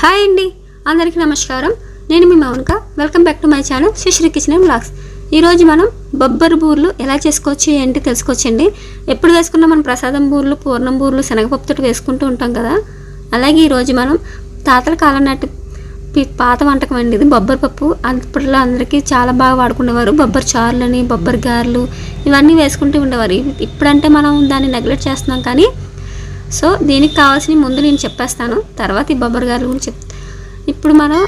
Hi అండి. అందరికీ నమస్కారం. నేను మీ Mounika. Welcome back to my channel Sri kitchen and blogs ఈరోజు మనం బొబ్బరి బూర్లు ఎలా చేసుకోవచ్చు ఏంటి తెలుసుకోవచ్చండి. ఎప్పుడు వేసుకున్నా మనం ప్రసాదం బూర్లు పూర్ణం బూర్లు శనగపప్పుతో వేసుకుంటూ ఉంటాం కదా. అలాగే ఈరోజు మనం తాతల కాలం నాటి పాత వంటకం అండి ఇది బొబ్బరి పప్పు. అప్పట్లో అందరికీ చాలా బాగా వాడుకునేవారు. బొబ్బరి చారులని బొబ్బరి గారెలు ఇవన్నీ వేసుకుంటూ ఉండేవారు. ఇప్పుడంటే మనం దాన్ని నెగ్లెక్ట్ చేస్తున్నాం కానీ సో దీనికి కావాల్సిన ముందు నేను చెప్పేస్తాను. తర్వాత ఈ బొబ్బరి గారు గురించి చెప్ ఇప్పుడు మనం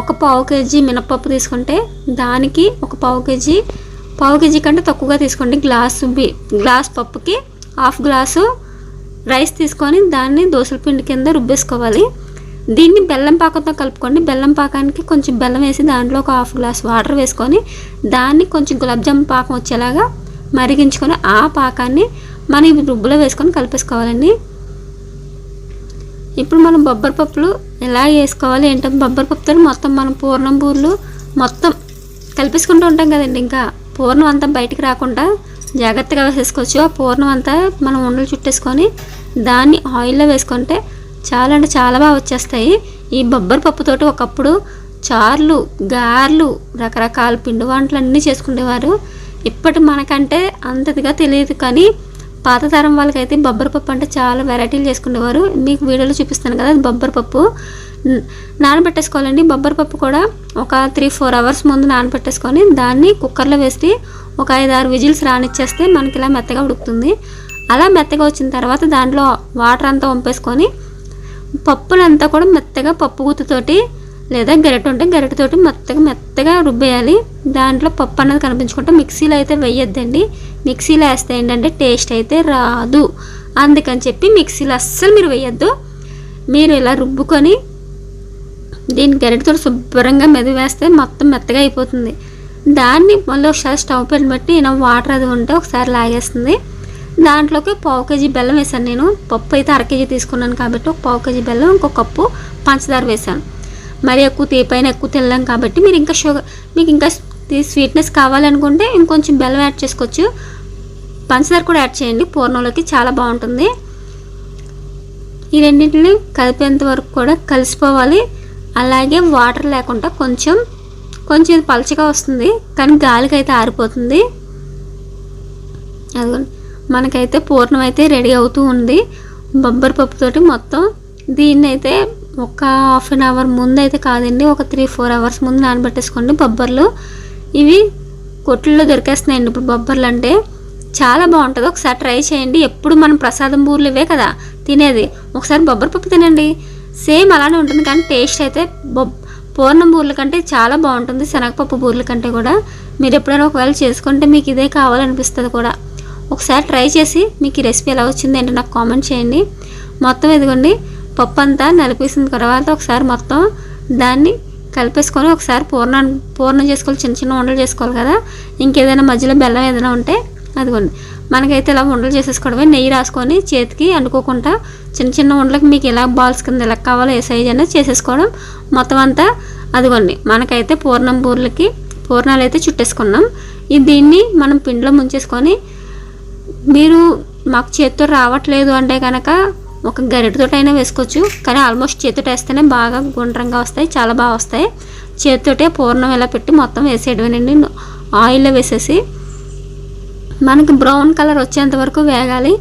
ఒక పావు కేజీ మినపప్పు తీసుకుంటే దానికి ఒక పావు కేజీ పావు కేజీ కంటే తక్కువగా తీసుకోండి. గ్లాసు బి గ్లాస్ పప్పుకి హాఫ్ గ్లాసు రైస్ తీసుకొని దాన్ని దోసల పిండి కింద రుబ్బేసుకోవాలి. దీన్ని బెల్లం పాకంతో కలుపుకోండి. బెల్లం పాకానికి కొంచెం బెల్లం వేసి దాంట్లో ఒక హాఫ్ గ్లాస్ వాటర్ వేసుకొని దాన్ని కొంచెం గులాబ్ జామ్ పాకం వచ్చేలాగా మరిగించుకొని ఆ పాకాన్ని మనం రుబ్బులో వేసుకొని కలిపేసుకోవాలండి. ఇప్పుడు మనం బొబ్బరి పప్పులు ఎలా వేసుకోవాలి ఏంటంటే బొబ్బరి పప్పుతో మొత్తం మనం పూర్ణం బూర్లు మొత్తం కలిపేసుకుంటూ ఉంటాం కదండి. ఇంకా పూర్ణం అంతా బయటికి రాకుండా జాగ్రత్తగా వేసేసుకోవచ్చు. ఆ పూర్ణం అంతా మనం ఉండలు చుట్టేసుకొని దాన్ని ఆయిల్లో వేసుకుంటే చాలా అంటే చాలా బాగా వచ్చేస్తాయి. ఈ బొబ్బరి పప్పుతోటి ఒకప్పుడు చార్లు గారెలు రకరకాల పిండి వంటలు అన్నీ చేసుకునేవారు. ఇప్పటి మనకంటే అంతదిగా తెలియదు కానీ పాత తరం వాళ్ళకైతే బొబ్బరి పప్పు అంటే చాలా వెరైటీలు చేసుకునేవారు. మీకు వీడియోలో చూపిస్తాను కదా అది బొబ్బరి పప్పు. నానబెట్టేసుకోవాలండి. బొబ్బరి పప్పు కూడా ఒక త్రీ ఫోర్ అవర్స్ ముందు నానబెట్టేసుకొని దాన్ని కుక్కర్లో వేసి ఒక ఐదు ఆరు విజిల్స్ రానిచ్చేస్తే మనకి ఇలా మెత్తగా ఉడుకుతుంది. అలా మెత్తగా వచ్చిన తర్వాత దాంట్లో వాటర్ అంతా వంపేసుకొని పప్పునంతా కూడా మెత్తగా పప్పు గుత్తుతోటి లేదా గరిటె ఉంటే గరిటెతోటి మెత్తగా మెత్తగా రుబ్బేయాలి. దాంట్లో పప్పు అన్నది కనిపించుకుంటే మిక్సీలో అయితే వేయొద్దండి. మిక్సీలో వేస్తే ఏంటంటే టేస్ట్ అయితే రాదు. అందుకని చెప్పి మిక్సీలో అస్సలు మీరు వేయొద్దు. మీరు ఇలా రుబ్బుకొని దీని గరిటెతో శుభ్రంగా మెదివేస్తే మొత్తం మెత్తగా అయిపోతుంది. దాన్ని మళ్ళీ ఒకసారి స్టవ్ పైన బట్టి నేను వాటర్ అది ఉంటే ఒకసారి లాగేస్తుంది. దాంట్లోకి పావు కేజీ బెల్లం వేసాను నేను. పప్పు అయితే అర కేజీ తీసుకున్నాను కాబట్టి ఒక పావు కేజీ బెల్లం ఇంకో కప్పు పంచదార వేసాను మరి ఎక్కువ తీపైన ఎక్కువ తినలేం కాబట్టి మీరు ఇంకా షుగర్ మీకు ఇంకా స్వీట్నెస్ కావాలనుకుంటే ఇంకొంచెం బెల్లం యాడ్ చేసుకోవచ్చు. పంచదార కూడా యాడ్ చేయండి పూర్ణంలోకి చాలా బాగుంటుంది. ఈ రెండింటిని కలిపేంత వరకు కూడా కలిసిపోవాలి. అలాగే వాటర్ లేకుండా కొంచెం కొంచెం ఇది పలచగా వస్తుంది కానీ గాలికి అయితే ఆరిపోతుంది. అదిగోండి మనకైతే పూర్ణం అయితే రెడీ అవుతూ ఉంది. బొబ్బరి పప్పుతోటి మొత్తం దీన్ని అయితే ఒక హాఫ్ అన్ అవర్ ముందు అయితే కాదండి ఒక త్రీ ఫోర్ అవర్స్ ముందు నానబెట్టేసుకోండి బొబ్బర్లు. ఇవి కొట్లలో దొరికేస్తున్నాయండి ఇప్పుడు బొబ్బర్లు అంటే. చాలా బాగుంటుంది ఒకసారి ట్రై చేయండి. ఎప్పుడు మనం ప్రసాదం బూర్లు ఇవే కదా తినేది. ఒకసారి బొబ్బరి పప్పు తినండి. సేమ్ అలానే ఉంటుంది కానీ టేస్ట్ అయితే బొబ్ పూర్ణం బూర్ల కంటే చాలా బాగుంటుంది శనగపప్పు బూర్ల కంటే కూడా. మీరు ఎప్పుడైనా ఒకవేళ చేసుకుంటే మీకు ఇదే కావాలనిపిస్తుంది కూడా. ఒకసారి ట్రై చేసి మీకు ఈ రెసిపీ ఎలా వచ్చింది ఏంటో నాకు కామెంట్ చేయండి. మొత్తం ఇదిగోండి పప్పు అంతా నలిపేసిన తర్వాత ఒకసారి మొత్తం దాన్ని కలిపేసుకొని ఒకసారి పూర్ణం పూర్ణం చేసుకోవాలి చిన్న చిన్న ఉండలు చేసుకోవాలి కదా. ఇంకేదైనా మధ్యలో బెల్లం ఏదైనా ఉంటే అదిగోండి. మనకైతే ఇలా ఉండలు చేసేసుకోవడమే. నెయ్యి రాసుకొని చేతికి అంటుకోకుండా చిన్న చిన్న ఉండలకు మీకు ఎలా బాల్స్ కింద ఎలా కావాలో ఏ సైజ్ అయినా చేసేసుకోవడం మొత్తం అంతా అదిగోండి. మనకైతే పూర్ణం బూర్లకి పూర్ణాలు అయితే చుట్టేసుకున్నాం. ఈ దీన్ని మనం పిండిలో ముంచేసుకొని మీరు మాకు చేతితో రావట్లేదు అంటే కనుక ఒక గరిటతోటైనా వేసుకోవచ్చు. కానీ ఆల్మోస్ట్ చేతితో వేస్తేనే బాగా గుండ్రంగా వస్తాయి చాలా బాగా వస్తాయి. చేతితోటే పూర్ణం ఇలా పెట్టి మొత్తం వేసేయడమేనండి. ఆయిల్లో వేసేసి మనకి బ్రౌన్ కలర్ వచ్చేంత వరకు వేగాలి.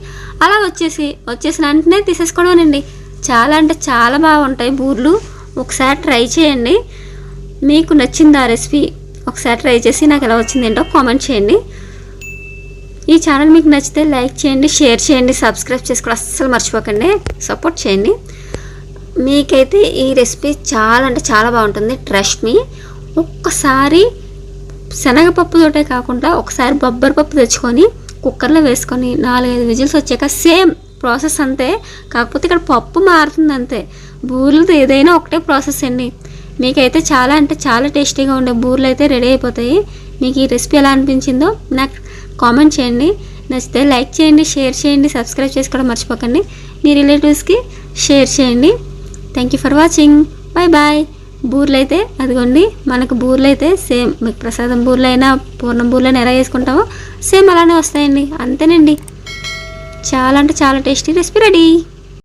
అలా వచ్చేసి వచ్చేసిన వెంటనే తీసేసుకోవడమేనండి. చాలా అంటే చాలా బాగుంటాయి బూర్లు. ఒకసారి ట్రై చేయండి. మీకు నచ్చింది ఆ రెసిపీ? ఒకసారి ట్రై చేసి నాకు ఎలా వచ్చింది ఏంటో కామెంట్ చేయండి. ఈ ఛానల్ మీకు నచ్చితే లైక్ చేయండి షేర్ చేయండి సబ్స్క్రైబ్ చేసుకోవడం అస్సలు మర్చిపోకండి. సపోర్ట్ చేయండి. మీకైతే ఈ రెసిపీ చాలా అంటే చాలా బాగుంటుంది. ట్రస్ట్ మీ ఒక్కసారి శనగపప్పుతోటే కాకుండా ఒకసారి బొబ్బరి పప్పు తెచ్చుకొని కుక్కర్లో వేసుకొని నాలుగైదు విజిల్స్ వచ్చాక సేమ్ ప్రాసెస్ అంతే. కాకపోతే ఇక్కడ పప్పు మారుతుంది అంతే. బూరెలు ఏదైనా ఒకటే ప్రాసెస్ అండి. మీకైతే చాలా అంటే చాలా టేస్టీగా ఉండే బూరెలు అయితే రెడీ అయిపోతాయి. మీకు ఈ రెసిపీ ఎలా అనిపించిందో నాకు కామెంట్ చేయండి. నచ్చితే లైక్ చేయండి షేర్ చేయండి సబ్స్క్రైబ్ చేసుకోవడం మర్చిపోకండి. మీ రిలేటివ్స్కి షేర్ చేయండి. Thank you for watching bye bye బూర్లు అయితే అదిగోండి మనకు బూర్లు అయితే సేమ్ మీకు ప్రసాదం బూర్లు అయినా పూర్ణం బూర్లు అయినా ఎలా వేసుకుంటామో సేమ్ అలానే వస్తాయండి. అంతేనండి. చాలా అంటే చాలా టేస్టీ రెసిపీ రెడీ.